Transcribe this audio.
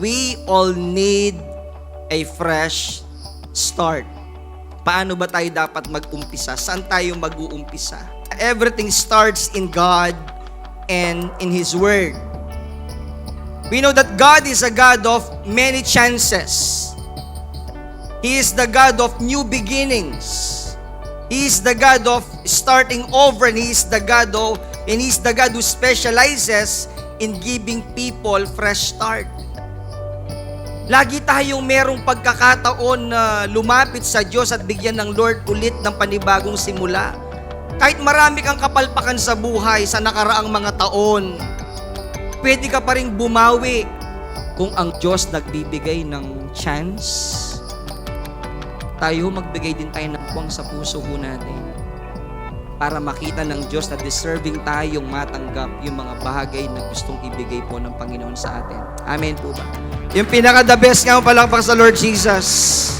we all need a fresh start. Paano ba tayo dapat mag-umpisa? Saan tayo mag-uumpisa? Everything starts in God and in His Word. We know that God is a God of many chances. He is the God of new beginnings. He is the God of starting over and He is the God of and He is the God who specializes in giving people fresh start. Lagi tayong merong pagkakataon na lumapit sa Diyos at bigyan ng Lord ulit ng panibagong simula. Kahit marami kang kapalpakan sa buhay sa nakaraang mga taon, pwede ka pa rin bumawi kung ang Diyos nagbibigay ng chance. Tayo magbigay din tayo ng puwang sa puso ho natin para makita ng Diyos na deserving tayong matanggap yung mga bagay na gustong ibigay po ng Panginoon sa atin. Amen po ba? Yung pinaka-the best nga palakpak sa Lord Jesus.